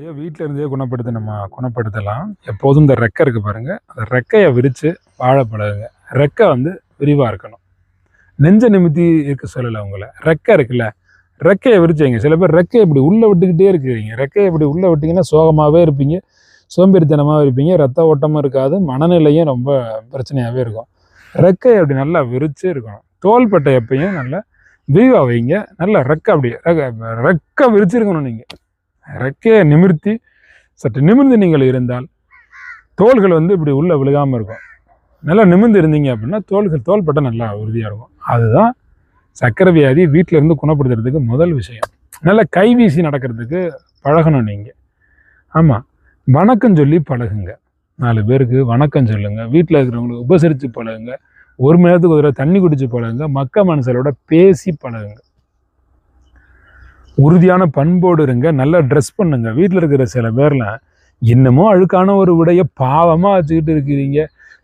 நோயை வீட்டில் இருந்தே குணப்படுத்த நம்ம குணப்படுத்தலாம். எப்போதும் இந்த ரெக்கை இருக்குது பாருங்கள் அந்த ரெக்கையை விரித்து வாழப்படாதுங்க ரெக்கை வந்து விரிவாக இருக்கணும். நெஞ்ச நிமித்தி இருக்க சொல்லலை உங்களை. ரெக்கை இருக்குல்ல. ரெக்கையை விரிச்சிங்க சில பேர் ரெக்கையை இப்படி உள்ளே விட்டுக்கிட்டே இருக்கிறீங்க. ரெக்கையை இப்படி உள்ளே விட்டிங்கன்னா சோகமாகவே இருப்பீங்க. சோம்பேறித்தனமாக இருப்பீங்க. ரத்த ஓட்டமும் இருக்காது. மனநிலையும் ரொம்ப பிரச்சனையாகவே இருக்கும். ரெக்கையை அப்படி நல்லா விரிச்சு இருக்கணும். தோள்பட்டை எப்பயும் நல்லா விரிவாக வைங்க. நல்லா ரெக்கை அப்படி ரெக்க ரெக்கை விரிச்சிருக்கணும் நீங்கள் ரெக்கையை நிமிர்த்தி சற்று நிமிர்ந்து நீங்கள் இருந்தால் தோள்கள் வந்து இப்படி உள்ளே விழுகாமல் இருக்கும். நல்லா நிமிர்ந்து இருந்தீங்க அப்படின்னா தோள்கள் தோள்பட்ட நல்லா உறுதியாக இருக்கும். அதுதான் சக்கரை வியாதி வீட்டில் இருந்து குணப்படுத்துறதுக்கு முதல் விஷயம். நல்லா கை வீசி நடக்கிறதுக்கு பழகணும் நீங்கள் ஆமாம் வணக்கம் சொல்லி பழகுங்க. நாலு பேருக்கு வணக்கம் சொல்லுங்கள் வீட்டில் இருக்கிறவங்களுக்கு உபசரித்து பழகுங்க. ஒரு மணி நேரத்துக்கு ஒரு தடவை தண்ணி குடித்து பழகுங்க. மக்க மனுஷரோட பேசி பழகுங்க. உறுதியான பண்போடு இருங்க நல்லா ட்ரெஸ் பண்ணுங்க. வீட்டில் இருக்கிற சில பேர்லாம் இன்னமும் அழுக்கான ஒரு உடைய பாவமாக வச்சுக்கிட்டு இருக்கிறீங்க.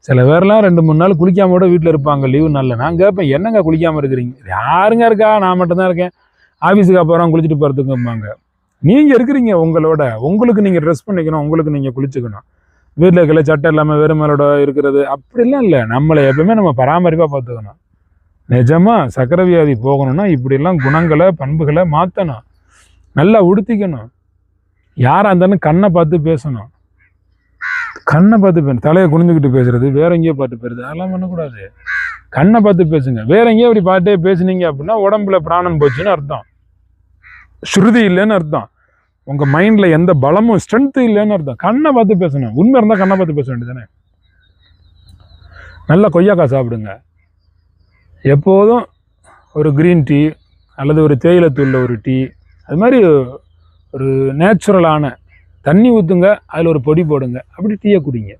சில பேர்லாம் ரெண்டு மூணு நாள் குளிக்காம கூட வீட்டில் இருப்பாங்க லீவு நாளில். நான் கேட்பேன் என்னங்க குளிக்காமல் இருக்கிறீங்க? யாருங்க இருக்கா? நான் மட்டும்தான் இருக்கேன். ஆஃபீஸுக்கு அப்புறம் குளிச்சுட்டு போகிறதுக்கும்பாங்க நீங்கள் இருக்கிறீங்க உங்களோட. உங்களுக்கு நீங்கள் ட்ரெஸ் பண்ணிக்கணும் உங்களுக்கு நீங்கள் குளிச்சுக்கணும். வீட்டில் இருக்கிற சட்டை இல்லாமல் வெறும் மேலோட இருக்கிறது அப்படிலாம் இல்லை. நம்மளை எப்பவுமே நம்ம பராமரிப்பாக பார்த்துக்கணும். நிஜமாக சக்கரை வியாதி போகணும்னா இப்படிலாம் குணங்களை பண்புகளை மாற்றணும் நல்லா உடுத்திக்கணும். யாராக இருந்தாலும் கண்ணை பார்த்து பேசணும். கண்ணை பார்த்து பேசணும் தலையை குனிஞ்சுக்கிட்டு பேசுறது வேற எங்கேயோ பார்த்து பேசுறது அதெல்லாம் பண்ணக்கூடாது. கண்ணை பார்த்து பேசுங்க. வேற எங்கேயோ இப்படி பாட்டே பேசுனீங்க அப்படின்னா உடம்புல பிராணம் போச்சுன்னு அர்த்தம். ஸ்ருதி இல்லைன்னு அர்த்தம். உங்கள் மைண்டில் எந்த பலமும் ஸ்ட்ரென்த்து இல்லைன்னு அர்த்தம். கண்ணை பார்த்து பேசணும். உண்மை இருந்தால் கண்ணை பார்த்து பேச வேண்டியதானே நல்லா கொய்யாக்காய் சாப்பிடுங்க. எப்போதும் ஒரு க்ரீன் டீ அல்லது ஒரு தேயிலத்தூளில் ஒரு டீ அது மாதிரி ஒரு நேச்சுரலான தண்ணி ஊற்றுங்க அதில் ஒரு பொடி போடுங்க. அப்படி டீயை குடிங்க.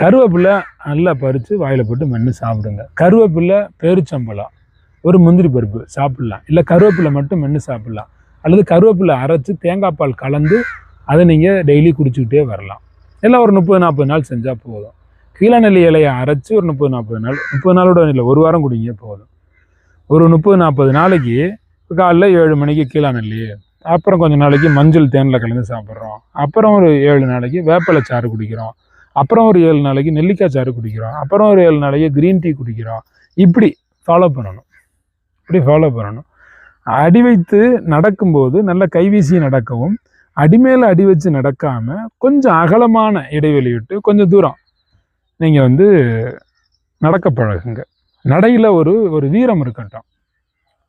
கருவேப்பிலை நல்லா பறித்து வாயில் போட்டு மென்று சாப்பிடுங்க. கருவேப்பிலை பேரிச்சம்பழம் ஒரு முந்திரி பருப்பு சாப்பிட்லாம். இல்லை கருவேப்பிலை மட்டும் மென்று சாப்பிட்லாம். அல்லது கருவேப்பிலை அரைச்சி தேங்காய் பால் கலந்து அதை நீங்கள் டெய்லி குடிச்சுக்கிட்டே வரலாம். எல்லாம் ஒரு முப்பது நாற்பது நாள் செஞ்சால் போதும். கீழநெல்லி இலையை அரைச்சி ஒரு முப்பது நாற்பது நாள் முப்பது நாளோட இல்லை ஒரு வாரம் குடிங்க போதும். ஒரு முப்பது நாற்பது நாளைக்கு காலைல ஏழு மணிக்கு கீழாநெல்லி அப்புறம் கொஞ்ச நாளைக்கு மஞ்சள் தேனில் கலந்து சாப்பிட்றோம். அப்புறம் ஒரு ஏழு நாளைக்கு வேப்பிலை சாறு குடிக்கிறோம். அப்புறம் ஒரு ஏழு நாளைக்கு நெல்லிக்காய் சாறு குடிக்கிறோம். அப்புறம் ஒரு ஏழு நாளைக்கு க்ரீன் டீ குடிக்கிறோம். இப்படி ஃபாலோ பண்ணணும். இப்படி ஃபாலோ பண்ணணும். அடி வைத்து நடக்கும்போது நல்ல கைவீசி நடக்கவும் அடிமேல அடி வச்சு நடக்காமல் கொஞ்சம் அகலமான இடைவெளி விட்டு கொஞ்சம் தூரம் நீங்கள் வந்து நடக்க பழகுங்க. நடையில் ஒரு ஒரு வீரம் இருக்கட்டும்.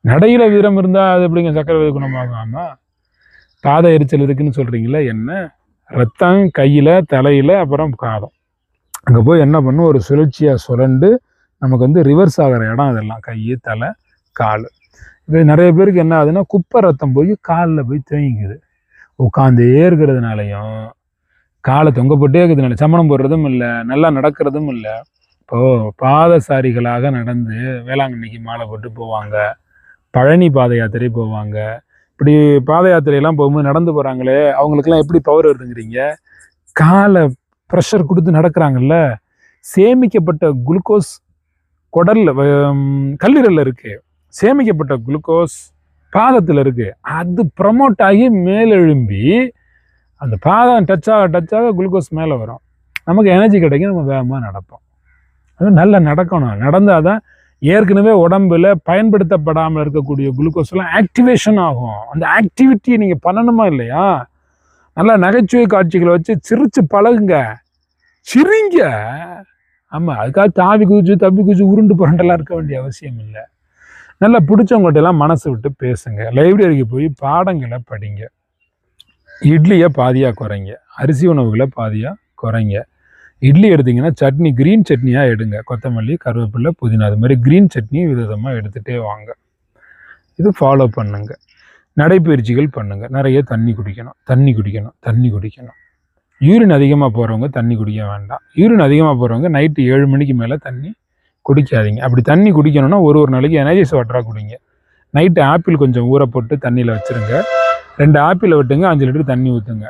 நடையில் வீரம் இருந்தால் அது எப்படிங்க? சக்கரவதி குணமாகாமல் பாத எரிச்சல் இருக்குன்னு சொல்கிறீங்களா என்ன? ரத்தம் கையில் தலையில் அப்புறம் காதம். அங்கே போய் என்ன பண்ணும்? ஒரு சுழற்சியாக சுரண்டு நமக்கு வந்து ரிவர்ஸ் ஆகிற இடம் அதெல்லாம். கை தலை கால். இப்போ நிறைய பேருக்கு என்ன ஆகுதுன்னா குப்பை ரத்தம் போய் காலில் போய் தேங்கிக்குது. உட்காந்தே இருக்கிறதுனாலையும் காலை தொங்கப்பட்டே இருக்கிறதுனால சமணம் போடுறதும் இல்லை நல்லா நடக்கிறதும் இல்லை. இப்போது பாதசாரிகளாக நடந்து வேளாங்கண்ணிக்கு மாலை போட்டு போவாங்க. பழனி பாத யாத்திரை போவாங்க. இப்படி பாத யாத்திரையெல்லாம் போகும்போது நடந்து போகிறாங்களே அவங்களுக்கெல்லாம் எப்படி பவர் வருதுங்கிறீங்க? காலை ப்ரெஷர் கொடுத்து நடக்கிறாங்கல்ல சேமிக்கப்பட்ட குளுக்கோஸ் குடல்ல கல்லீரலில் கல்லீரல்ல சேமிக்கப்பட்ட குளுக்கோஸ் பாதத்தில் இருக்குது அது ப்ரமோட் ஆகி மேலெழும்பி அந்த பாதம் டச் ஆக டச் ஆக குளுக்கோஸ் மேலே வரும். நமக்கு எனர்ஜி கிடைக்கும் நம்ம வேகமாக நடப்போம். அது நல்லா நடக்கணும். நடந்தால் தான் ஏற்கனவே உடம்புல பயன்படுத்தப்படாமல் இருக்கக்கூடிய குளுக்கோஸ் எல்லாம் ஆக்டிவேஷன் ஆகும். அந்த ஆக்டிவிட்டியை நீங்கள் பண்ணணுமா இல்லையா? நல்லா நகைச்சுவை காட்சிகளை வச்சு சிரிச்சு பழகுங்க. சிரிங்க. ஆமாம் அதுக்காக தாவி குதிச்சு தப்பி குதிச்சு உருண்டு புரண்டெல்லாம் இருக்க வேண்டிய அவசியம் இல்லை. நல்லா பிடிச்சவங்கள்ட்ட எல்லாம் மனசு விட்டு பேசுங்க. லைப்ரரிக்கு போய் பாடங்களை படிங்க. இட்லியை பாதியாக குறைங்க. அரிசி உணவுகளை பாதியாக குறைங்க. இட்லி எடுத்தீங்கன்னா சட்னி க்ரீன் சட்னியாக எடுங்க. கொத்தமல்லி கருவேப்பிலை புதினா. அது மாதிரி க்ரீன் சட்னி விதமாக எடுத்துகிட்டே வாங்க. இது ஃபாலோ பண்ணுங்க. நடைப்பயிற்சிகள் பண்ணுங்க. நிறைய தண்ணி குடிக்கணும். தண்ணி குடிக்கணும். தண்ணி குடிக்கணும். யூரின் அதிகமாக போகிறவங்க தண்ணி குடிக்க வேண்டாம். யூரின் அதிகமாக போகிறவங்க நைட்டு ஏழு மணிக்கு மேலே தண்ணி குடிக்காதீங்க. அப்படி தண்ணி குடிக்கணும்னா ஒரு ஒரு நாளைக்கு எனர்ஜிஸ் வாட்டராக குடிங்க. நைட்டு ஆப்பிள் கொஞ்சம் ஊற போட்டு தண்ணியில் வச்சுருங்க. ரெண்டு ஆப்பிளை விட்டுங்க. அஞ்சு லிட்டர் தண்ணி ஊற்றுங்க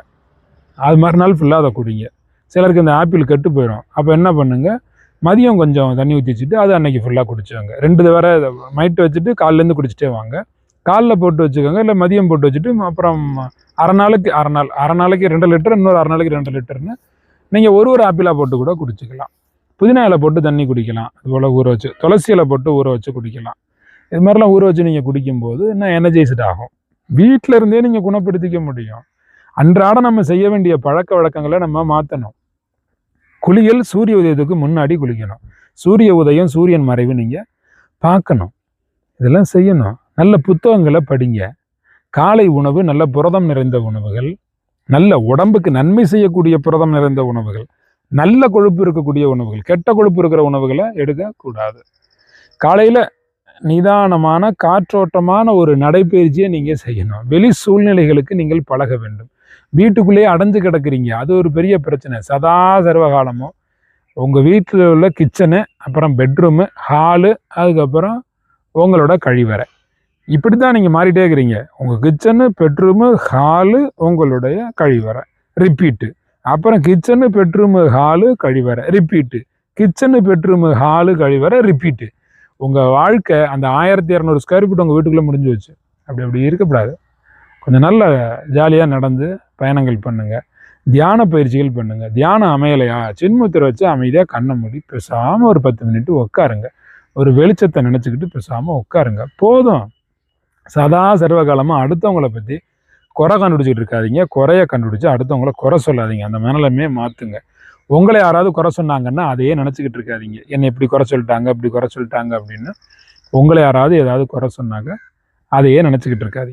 அது மறுநாள் ஃபுல்லாக அதை குடிங்க. சிலருக்கு இந்த ஆப்பிள் கெட்டு போயிடும் அப்போ என்ன பண்ணுங்கள் மதியம் கொஞ்சம் தண்ணி ஊற்றி வச்சுட்டு அது அன்றைக்கி ஃபுல்லாக குடிச்சுவாங்க ரெண்டு தடவை நைட்டு வச்சுட்டு காலிலேருந்து குடிச்சிட்டே வாங்க. காலைல போட்டு வச்சுக்கோங்க இல்லை மதியம் போட்டு வச்சுட்டு அப்புறம் அரை நாளைக்கு அரை நாள் அரை நாளைக்கு ரெண்டு லிட்டர் இன்னொரு அரை நாளைக்கு ரெண்டு லிட்டர்னு நீங்கள் ஒரு ஒரு ஆப்பிளாக போட்டு கூட குடிச்சிக்கலாம். புதினா இலை போட்டு தண்ணி குடிக்கலாம். அதுபோல் ஊற வச்சு துளசி இலை போட்டு ஊற வச்சு குடிக்கலாம். இது மாதிரிலாம் ஊற வச்சு நீங்கள் குடிக்கும்போது இன்னும் எனர்ஜைஸ்ட் ஆகும். வீட்டில் இருந்தே நீங்கள் குணப்படுத்திக்க முடியும். அன்றாட நம்ம செய்ய வேண்டிய பழக்க வழக்கங்களை நம்ம மாற்றணும் குளியல் சூரிய உதயத்துக்கு முன்னாடி குளிக்கணும். சூரிய உதயம் சூரியன் மறைவு நீங்கள் பார்க்கணும். இதெல்லாம் செய்யணும். நல்ல புத்தகங்களை படிங்க. காலை உணவு நல்ல புரதம் நிறைந்த உணவுகள். நல்ல உடம்புக்கு நன்மை செய்யக்கூடிய புரதம் நிறைந்த உணவுகள். நல்ல கொழுப்பு இருக்கக்கூடிய உணவுகள். கெட்ட கொழுப்பு இருக்கிற உணவுகளை எடுக்கக்கூடாது. காலையில் நிதானமான காற்றோட்டமான ஒரு நடைப்பயிற்சியை நீங்கள் செய்யணும். வெளி சூழ்நிலைகளுக்கு நீங்கள் பழக வேண்டும். வீட்டுக்குள்ளேயே அடைஞ்சு கிடக்குறீங்க. அது ஒரு பெரிய பிரச்சனை. சதா சர்வகாலமும் உங்கள் வீட்டில் உள்ள கிச்சனு அப்புறம் பெட்ரூமு ஹாலு அதுக்கப்புறம் உங்களோட கழிவறை. இப்படி தான் நீங்கள் மாறிட்டே இருக்கிறீங்க. உங்கள் கிச்சனு பெட்ரூமு ஹாலு உங்களுடைய கழிவறை. ரிப்பீட்டு. அப்புறம் கிச்சனு பெட்ரூமு ஹாலு கழிவறை. ரிப்பீட்டு. கிச்சனு பெட்ரூமு ஹாலு கழிவறை ரிப்பீட்டு. உங்கள் வாழ்க்கை அந்த ஆயிரத்தி இரநூறு ஸ்கொயர் ஃபீட் உங்கள் வீட்டுக்குள்ளே முடிஞ்சு வச்சு. அப்படி அப்படி இருக்கக்கூடாது. கொஞ்சம் நல்ல ஜாலியாக நடந்து பயணங்கள் பண்ணுங்கள் தியான பயிற்சிகள் பண்ணுங்கள் தியானம் அமையலையா? சின்முத்திரை வச்சு அமைதியாக கண்ணை மூடி பேசாமல் ஒரு பத்து மினிட் உட்காருங்க ஒரு வெளிச்சத்தை நினச்சிக்கிட்டு பேசாமல் உட்காருங்க போதும். சதா சர்வகாலமாக அடுத்தவங்கள பற்றி குறை கண்டுபிடிச்சிட்டு இருக்காதிங்க. குறைய கண்டுபிடிச்சி அடுத்தவங்கள குறை சொல்லாதீங்க. அந்த மனநிலைமையை மாற்றுங்க உங்களை யாராவது குறை சொன்னாங்கன்னா அதையே நினச்சிக்கிட்டு இருக்காதீங்க. என்னை இப்படி குறை சொல்லிட்டாங்க இப்படி குறை சொல்லிட்டாங்க அப்படின்னு உங்களை யாராவது ஏதாவது குறை சொன்னாங்க அதையே நினச்சிக்கிட்டு இருக்காதிங்க.